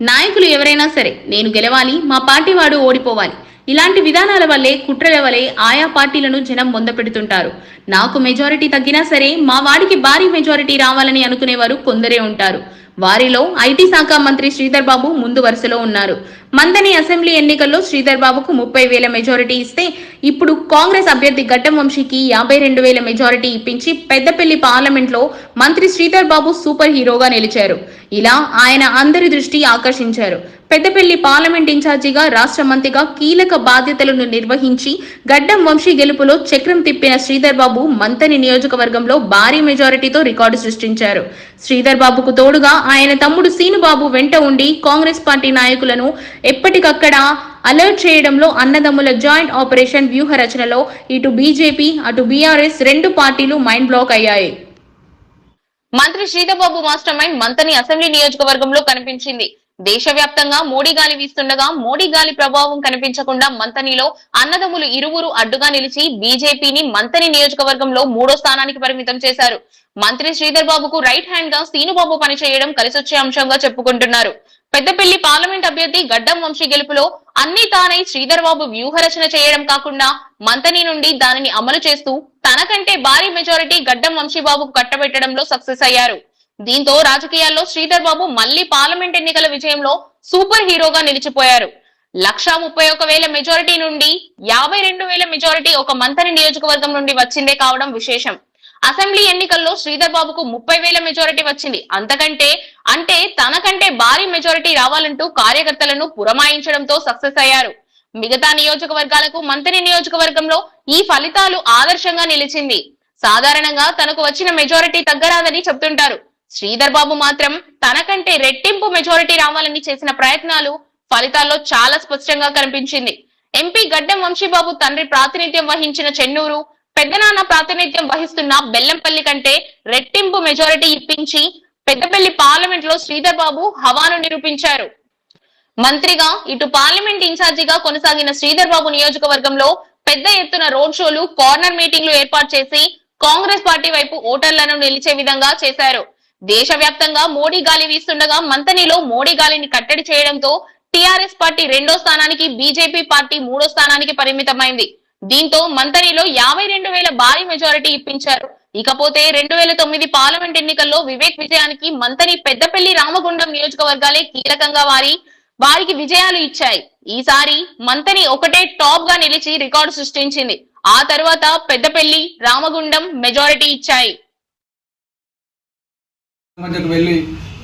నాయకులు ఎవరైనా సరే నేను గెలవాలి మా పార్టీ వాడు ఓడిపోవాలి. ఇలాంటి విధానాల వల్లే కుట్రల వలె ఆయా పార్టీలను జనం మొందపెడుతుంటారు నాకు మెజారిటీ తగ్గినా సరే మా వాడికి భారీ మెజారిటీ రావాలని అనుకునేవారు కొందరే ఉంటారు. వారిలో ఐటీ శాఖ మంత్రి శ్రీధర్ బాబు ముందు వరుసలో ఉన్నారు. మందని అసెంబ్లీ ఎన్నికల్లో శ్రీధర్ బాబుకు ముప్పై వేల మెజారిటీ ఇస్తే ఇప్పుడు కాంగ్రెస్ అభ్యర్థి గడ్డం వంశీకి యాభై రెండు వేల మెజారిటీ ఇప్పించి పెద్దపల్లి పార్లమెంట్లో మంత్రి శ్రీధర్ బాబు సూపర్ హీరోగా నిలిచారు. ఇలా ఆయన అందరి దృష్టి ఆకర్షించారు. పెద్దపల్లి పార్లమెంట్ ఇన్ఛార్జిగా రాష్ట్ర మంత్రిగా కీలక బాధ్యతలను నిర్వహించి గడ్డం వంశీ గెలుపులో చక్రం తిప్పిన శ్రీధర్ బాబు మంతని నియోజకవర్గంలో భారీ మెజారిటీతో రికార్డు సృష్టించారు. శ్రీధర్ బాబుకు తోడుగా ఆయన తమ్ముడు సీనుబాబు వెంట ఉండి కాంగ్రెస్ పార్టీ నాయకులను ఎప్పటికక్కడ అలర్ట్ చేయడంలో అన్నదమ్ముల జాయింట్ ఆపరేషన్ వ్యూహ రచనలో ఇటు బీజేపీ అటు బీఆర్ఎస్ రెండు పార్టీలు మైండ్ బ్లాక్ అయ్యాయి. మంత్రి Sridhar Babu master mind Manthani assembly నియోజకవర్గంలో కనిపించింది. దేశవ్యాప్తంగా మోడీ గాలి వీస్తుండగా మోడీ గాలి ప్రభావం కనిపించకుండా మంతనిలో అన్నదమ్ములు ఇరువురు అడ్డుగా నిలిచి బీజేపీని మంతని నియోజకవర్గంలో మూడో స్థానానికి పరిమితం చేశారు. మంత్రి శ్రీధర్ బాబుకు రైట్ హ్యాండ్గా సీనుబాబు పనిచేయడం కలిసొచ్చే అంశంగా చెప్పుకుంటున్నారు. పెద్దపల్లి పార్లమెంట్ అభ్యర్థి గడ్డం వంశీ గెలుపులో అన్ని తానై శ్రీధర్ బాబు వ్యూహరచన చేయడం కాకుండా మంతని నుండి దానిని అమలు చేస్తూ తనకంటే భారీ మెజారిటీ గడ్డం వంశీబాబుకు కట్టబెట్టడంలో సక్సెస్ అయ్యారు. దీంతో రాజకీయాల్లో శ్రీధర్ బాబు మళ్ళీ పార్లమెంట్ ఎన్నికల విజయంలో సూపర్ హీరోగా నిలిచిపోయారు. లక్షా ముప్పై ఒక వేల మెజారిటీ నుండి యాభై రెండు వేల మెజారిటీ ఒక మంతని నియోజకవర్గం నుండి వచ్చిందే కావడం విశేషం. అసెంబ్లీ ఎన్నికల్లో శ్రీధర్ బాబుకు ముప్పై వేల మెజారిటీ వచ్చింది. అంతకంటే అంటే తనకంటే భారీ మెజారిటీ రావాలంటూ కార్యకర్తలను పురమాయించడంతో సక్సెస్ అయ్యారు. మిగతా నియోజకవర్గాలకు మంత్రి నియోజకవర్గంలో ఈ ఫలితాలు ఆదర్శంగా నిలిచింది. సాధారణంగా తనకు వచ్చిన మెజారిటీ తగ్గరాదని చెప్తుంటారు. శ్రీధర్ బాబు మాత్రం తనకంటే రెట్టింపు మెజారిటీ రావాలని చేసిన ప్రయత్నాలు ఫలితాల్లో చాలా స్పష్టంగా కనిపించింది. ఎంపీ గడ్డం వంశీబాబు తండ్రి ప్రాతినిధ్యం వహించిన చెన్నూరు పెద్దనాన్న ప్రాతినిధ్యం వహిస్తున్న బెల్లంపల్లి కంటే రెట్టింపు మెజారిటీ ఇప్పించి పెద్దపల్లి పార్లమెంట్లో శ్రీధర్ బాబు హవాను నిరూపించారు. మంత్రిగా ఇటు పార్లమెంట్ ఇన్ఛార్జిగా కొనసాగిన శ్రీధర్ బాబు నియోజకవర్గంలో పెద్ద ఎత్తున రోడ్ షోలు కార్నర్ మీటింగ్లు ఏర్పాటు చేసి కాంగ్రెస్ పార్టీ వైపు ఓటర్లను నిలిచే విధంగా చేశారు. దేశవ్యాప్తంగా మోడీ గాలి వీస్తుండగా మంతనిలో మోడీ గాలిని కట్టడి చేయడంతో టీఆర్ఎస్ పార్టీ రెండో స్థానానికి బీజేపీ పార్టీ మూడో స్థానానికి పరిమితమైంది. దీంతో మంతనిలో యాభై రెండు వేల భారీ మెజారిటీ ఇప్పించారు. ఇకపోతే రెండు వేల తొమ్మిది పార్లమెంట్ ఎన్నికల్లో వివేక్ విజయానికి మంతని పెద్దపల్లి రామగుండం నియోజకవర్గాలే కీలకంగా వారి వారికి విజయాలు ఇచ్చాయి. ఈసారి మంతని ఒకటే టాప్గా నిలిచి రికార్డు సృష్టించింది. ఆ తర్వాత పెద్దపల్లి రామగుండం మెజారిటీ ఇచ్చాయి. వెళ్ళి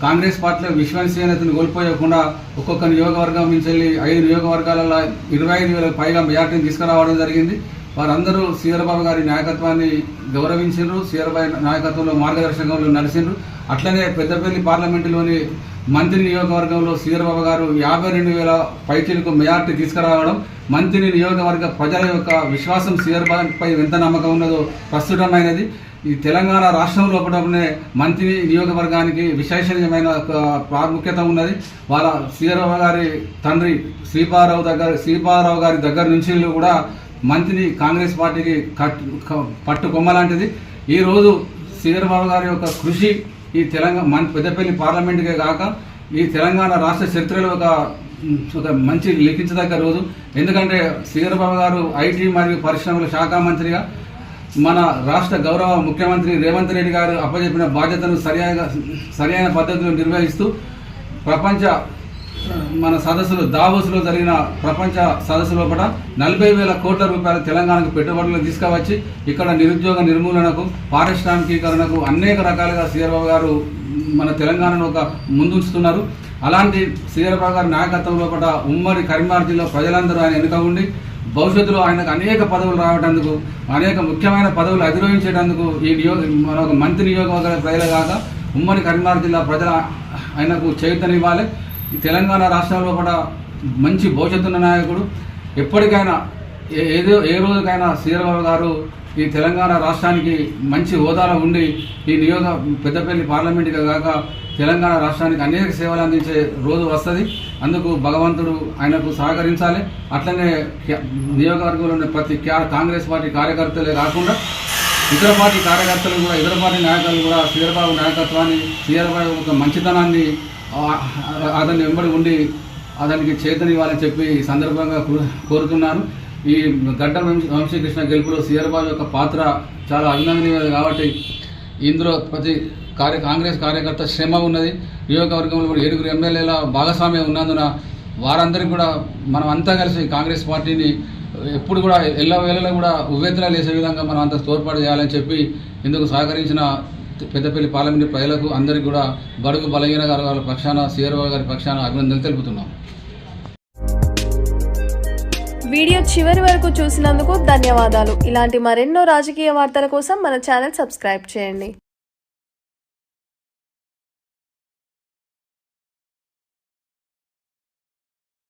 కాంగ్రెస్ పార్టీలో విశ్వసనీయతను కోల్పోయకుండా ఒక్కొక్క నియోజకవర్గం నుంచి వెళ్ళి ఐదు నియోజకవర్గాలలో ఇరవై ఐదు వేల పైగా మెజార్టీని తీసుకురావడం జరిగింది. వారందరూ సీఆర్బాబు గారి నాయకత్వాన్ని గౌరవించారు సీఆర్బాబు నాయకత్వంలో మార్గదర్శకంలో నడిచిండ్రు. అట్లనే పెద్దపల్లి పార్లమెంటులోని మంత్రి నియోజకవర్గంలో సీఆర్బాబు గారు యాభై రెండు వేల పైచీలకు మెజార్టీ తీసుకురావడం మంత్రి నియోజకవర్గ ప్రజల యొక్క విశ్వాసం సీఆర్బాబుపై ఎంత నమ్మకం ఉన్నదో ప్రస్తుతమైనది. ఈ తెలంగాణ రాష్ట్రం లోపలనే మంత్రి నియోజకవర్గానికి విశేషమైన ప్రాముఖ్యత ఉన్నది. వాళ్ళ శ్రీరావు గారి తండ్రి శ్రీపారావు దగ్గర శ్రీపారావు గారి దగ్గర నుంచి కూడా మంత్రిని కాంగ్రెస్ పార్టీకి కట్టు క- లాంటిది. ఈరోజు శ్రీధరబాబు గారి యొక్క కృషి ఈ తెలంగాణ మన పెద్దపల్లి పార్లమెంటుకే కాక ఈ తెలంగాణ రాష్ట్ర చరిత్రలో ఒక ఒక మంచి లిఖించదగ్గ రోజు. ఎందుకంటే శ్రీధరబాబు గారు ఐటీ మరియు పరిశ్రమల శాఖ మంత్రిగా మన రాష్ట్ర గౌరవ ముఖ్యమంత్రి రేవంత్ రెడ్డి గారు అప్పచెప్పిన బాధ్యతను సరియైన సరైన పద్ధతిలో నిర్వహిస్తూ ప్రపంచ మన సదస్సులు దావోస్లో జరిగిన ప్రపంచ సదస్సు లోపల నలభై వేల కోట్ల రూపాయల తెలంగాణకు పెట్టుబడులు తీసుకువచ్చి ఇక్కడ నిరుద్యోగ నిర్మూలనకు పారిశ్రామికీకరణకు అనేక రకాలుగా శ్రీరావు గారు మన తెలంగాణను ఒక ముందుంచుతున్నారు. అలాంటి శ్రీరావు గారి నాయకత్వం లోపల ఉమ్మడి కరీంనగర్ జిల్లా ప్రజలందరూ ఆయన వెనుక ఉండి భవిష్యత్తులో ఆయనకు అనేక పదవులు రావటందుకు అనేక ముఖ్యమైన పదవులు అధిరోహించేటందుకు ఈ నియోగ మన ఒక మంత్రి నియోగవర్గ ప్రజలు కాక ఉమ్మడి కరీంనగర్ జిల్లా ప్రజల ఆయనకు చైతన్యం ఇవ్వాలి ఈ తెలంగాణ రాష్ట్రంలో కూడా మంచి భవిష్యత్తున్న నాయకుడు. ఎప్పటికైనా ఏ- ఏదో ఏ రోజుకైనా శ్రీరాబాబు గారు ఈ తెలంగాణ రాష్ట్రానికి మంచి హోదాలో ఉండి ఈ నియోగ పెద్దపల్లి పార్లమెంటుగా కాక తెలంగాణ రాష్ట్రానికి అనేక సేవలు అందించే రోజు వస్తుంది. అందుకు భగవంతుడు ఆయనకు సహకరించాలి. అట్లనే నియోజకవర్గంలో ఉన్న ప్రతి కాంగ్రెస్ పార్టీ కార్యకర్తలే కాకుండా ఇతర పార్టీ కార్యకర్తలు కూడా ఇతర పార్టీ నాయకులు కూడా సీఆర్బాబు నాయకత్వాన్ని శ్రీధరబాబు యొక్క మంచితనాన్ని అతన్ని అతని వెంబడి ఉండి అతనికి చేతనివ్వాలని చెప్పి ఈ సందర్భంగా కో- కోరుతున్నాను ఈ గడ్డ వంశీ వంశీకృష్ణ గెలుపులో సీఆర్బాబు యొక్క పాత్ర చాలా అభినందనీయమైనది కాబట్టి ఇందులో ప్రతి కార్య కాంగ్రెస్ కార్యకర్త శ్రమ ఉన్నది. నియోజకవర్గంలో కూడా ఏడుగురు ఎమ్మెల్యేల భాగస్వామ్యం ఉన్నందున వారందరికీ కూడా మనం అంతా కలిసి కాంగ్రెస్ పార్టీని ఎప్పుడు కూడా ఎల్ల వేళలో కూడా ఉవ్వెత్తున లేసే విధంగా మనం అంతా తోడ్పాటు చేయాలని చెప్పి ఇందుకు సహకరించిన పెద్దపల్లి పార్లమెంటు ప్రజలకు అందరికీ కూడా బడుగు బలహీన గారి పక్షాన సీఆర్ఓ గారి పక్షాన అభినందనలు తెలుపుతున్నాం. వీడియో చివరి వరకు చూసినందుకు ధన్యవాదాలు. ఇలాంటి మరెన్నో రాజకీయ వార్తల కోసం మన ఛానల్ సబ్స్క్రైబ్ చేయండి.